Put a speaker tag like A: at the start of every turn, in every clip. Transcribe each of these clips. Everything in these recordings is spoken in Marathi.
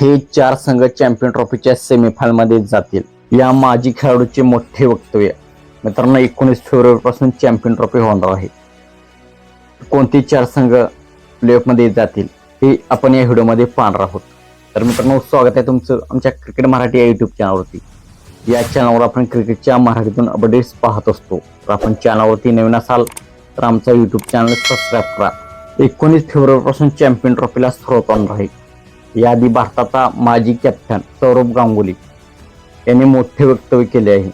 A: हे चार संघ चॅम्पियन ट्रॉफीच्या सेमीफायनलमध्ये जातील. या माजी खेळाडूचे मोठे वक्तव्य. मित्रांनो एकोणीस फेब्रुवारीपासून चॅम्पियन ट्रॉफी होणार आहे. कोणते चार संघ प्लेऑफमध्ये जातील हे आपण या व्हिडिओमध्ये पाहणार आहोत. तर मित्रांनो स्वागत आहे तुमचं आमच्या क्रिकेट मराठी या युट्यूब चॅनलवरती या चॅनलवर आपण क्रिकेटच्या मराठीतून अपडेट्स पाहत असतो. तर आपण चॅनलवरती नवीन असाल तर आमचा युट्यूब चॅनल सबस्क्राईब करा. एकोणीस फेब्रुवारीपासून चॅम्पियन ट्रॉफीला सुरुवात होणार आहे. याआधी भारताचा माजी कॅप्टन सौरभ गांगुली यांनी मोठे वक्तव्य केले आहे.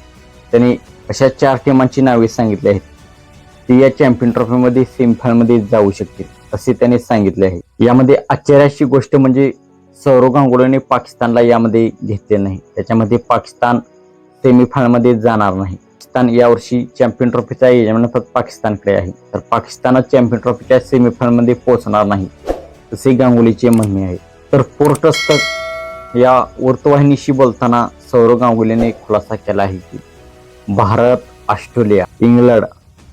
A: त्यांनी अशा चार टीमांची नावे सांगितली आहेत. ती या चॅम्पियन ट्रॉफीमध्ये सेमीफायनलमध्ये जाऊ शकतील असे त्यांनी सांगितले आहे. यामध्ये आश्चर्याची गोष्ट म्हणजे सौरव गांगुलीने पाकिस्तानला यामध्ये घेतले नाही. त्याच्यामध्ये पाकिस्तान सेमीफायनलमध्ये जाणार नाही. पाकिस्तान यावर्षी चॅम्पियन ट्रॉफीचा यजमान फक्त पाकिस्तानकडे आहे. तर पाकिस्तानच चॅम्पियन ट्रॉफीच्या सेमीफायनलमध्ये पोहोचणार नाही असे गांगुलीचे म्हणणे आहे. तर पोर्टस्तक या वृत्तवाहिनीशी बोलताना सौरव गांगुलीने खुलासा केला आहे की भारत ऑस्ट्रेलिया इंग्लंड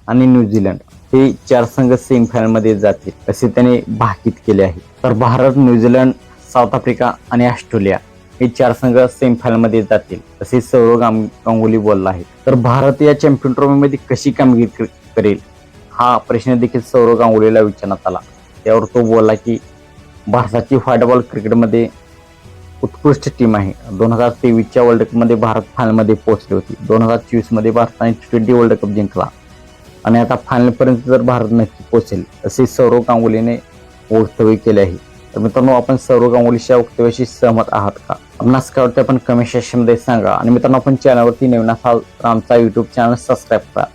A: आणि न्यूझीलंड हे चार संघ सेमीफायनलमध्ये जातील असे त्याने भाकीत केले आहे. तर Bharat New Zealand South Africa आणि ऑस्ट्रेलिया हे चार संघ सेमीफायनलमध्ये जातील असे सौरव गांगुली बोलला आहे. तर भारत या चॅम्पियन ट्रॉफीमध्ये कशी कामगिरी करेल? हा प्रश्न देखील सौरव गांगुलीला विचारण्यात आला. त्यावर तो बोलला की भारताची व्हाईट क्रिकेटमध्ये उत्कृष्ट टीम आहे. दोन हजार तेवीसच्या वर्ल्ड कपमध्ये भारत फायनलमध्ये पोहोचली होती. दोन हजार चोवीसमध्ये भारताने टी ट्वेंटी वर्ल्ड कप जिंकला. आणि आता फायनलपर्यंत जर भारत नक्की पोहोचेल असे सौरव गांगुलीने वक्तव्य केले आहे. तर मित्रांनो आपण सौरव गांगुलीच्या वक्तव्याशी सहमत आहात का? आपणास काय वाटतं? आपण कमेंट सेक्शनमध्ये सांगा. आणि मित्रांनो आपण चॅनलवरती नवीन असाल तर आमचा यूट्यूब चॅनल सबस्क्राईब करा.